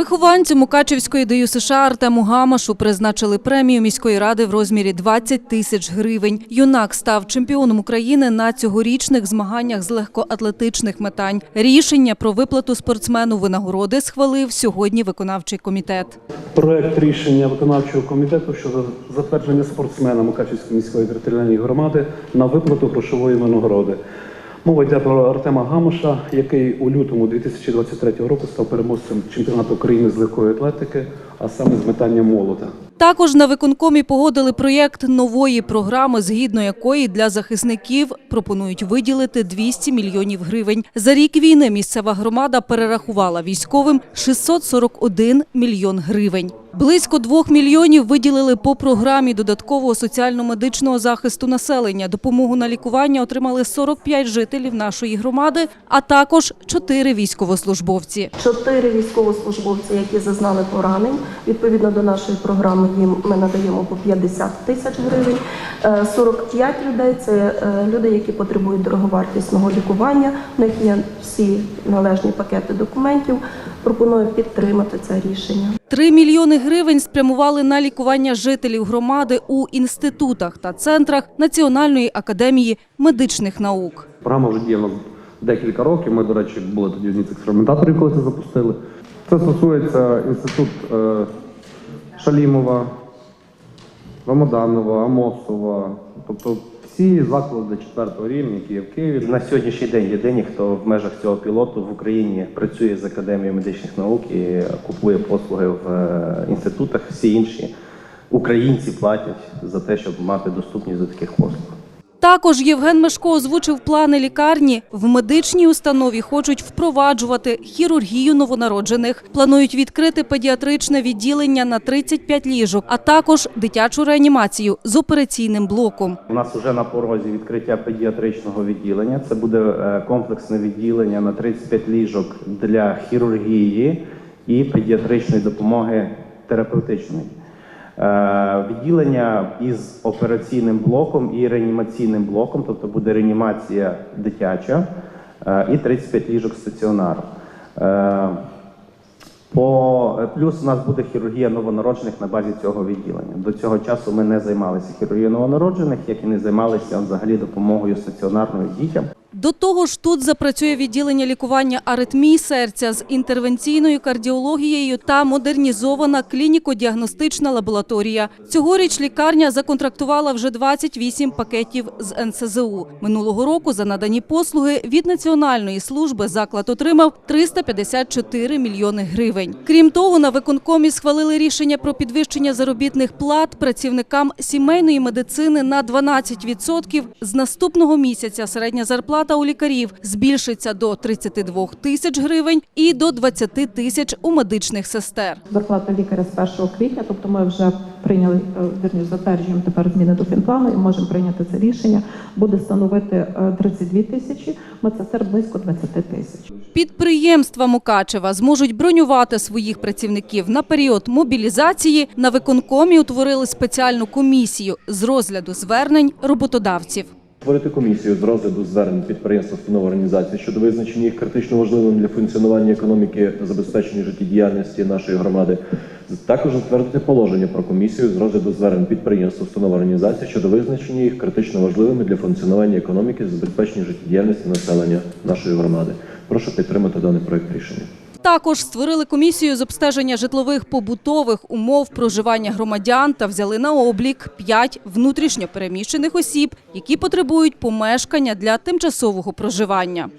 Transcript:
Вихованцю Мукачевської ДЮ США Артему Гамашу призначили премію міської ради в розмірі 20 тисяч гривень. Юнак став чемпіоном України на цьогорічних змаганнях з легкоатлетичних метань. Рішення про виплату спортсмену винагороди схвалив сьогодні виконавчий комітет. Проект рішення виконавчого комітету щодо затвердження спортсмена Мукачівської міської територіальної громади на виплату грошової винагороди. Мова йде про Артема Гамуша, який у лютому 2023 року став переможцем чемпіонату України з легкої атлетики, а саме з метання молота. Також на виконкомі погодили проєкт нової програми, згідно якої для захисників пропонують виділити 200 мільйонів гривень. За рік війни місцева громада перерахувала військовим 641 мільйон гривень. Близько двох мільйонів виділили по програмі додаткового соціально-медичного захисту населення. Допомогу на лікування отримали 45 жителів нашої громади, а також 4 військовослужбовці. Чотири військовослужбовці, які зазнали поранень. Відповідно до нашої програми їм ми надаємо по 50 тисяч гривень. Е, 45 людей це е, люди, які потребують дороговартісного лікування. У них є всі належні пакети документів. Пропоную підтримати це рішення. 3 мільйони гривень спрямували на лікування жителів громади у інститутах та центрах Національної академії медичних наук. Програма вже діє нас декілька років. Ми, до речі, були тоді одні з експериментаторів, коли це запустили. Це стосується інститут е, Шалімова, Рамаданова, Амосова, тобто всі заклади четвертого рівня, які є в Києві. На сьогоднішній день єдині, хто в межах цього пілоту в Україні працює з Академією медичних наук і купує послуги в е, інститутах. Всі інші українці платять за те, щоб мати доступність до таких послуг. Також Євген Мешко озвучив плани лікарні. В медичній установі хочуть впроваджувати хірургію новонароджених. Планують відкрити педіатричне відділення на 35 ліжок, а також дитячу реанімацію з операційним блоком. У нас вже на порозі відкриття педіатричного відділення. Це буде е, комплексне відділення на 35 ліжок для хірургії і педіатричної допомоги терапевтичної. Е, Відділення із операційним блоком і реанімаційним блоком, тобто буде реанімація дитяча е, і 35 ліжок стаціонару. Е, По плюс у нас буде хірургія новонароджених на базі цього відділення. До цього часу ми не займалися хірургією новонароджених, як і не займалися взагалі допомогою стаціонарною дітям. До того ж, тут запрацює відділення лікування аритмій серця з інтервенційною кардіологією та модернізована клініко-діагностична лабораторія. Цьогоріч лікарня законтрактувала вже 28 пакетів з НСЗУ. Минулого року за надані послуги від Національної служби заклад отримав 354 мільйони гривень. Крім того, на виконкомі схвалили рішення про підвищення заробітних плат працівникам сімейної медицини на 12%. З наступного місяця середня зарплата у лікарів збільшиться до 32 тисяч гривень і до 20 тисяч у медичних сестер. зарплата лікаря з 1 квітня, тобто ми вже прийняли, е, вірніше, затверджуємо тепер зміни до фінплану і можемо прийняти це рішення. Буде становити е, 32 тисячі, медсестер близько 20 тисяч. Підприємства Мукачева зможуть бронювати своїх працівників на період мобілізації. На виконкомі утворили спеціальну комісію з розгляду звернень роботодавців. Створити комісію з розгляду звернень підприємств установ організацій щодо визначення їх критично важливим для функціонування економіки та забезпечення життєдіяльності нашої громади. Також затвердити положення про комісію з розгляду звернень підприємств установ організацій щодо визначення їх критично важливими для функціонування економіки та забезпечення життєдіяльності населення нашої громади. Прошу підтримати даний проект рішення. Також створили комісію з обстеження житлових побутових умов проживання громадян та взяли на облік п'ять внутрішньо переміщених осіб, які потребують помешкання для тимчасового проживання.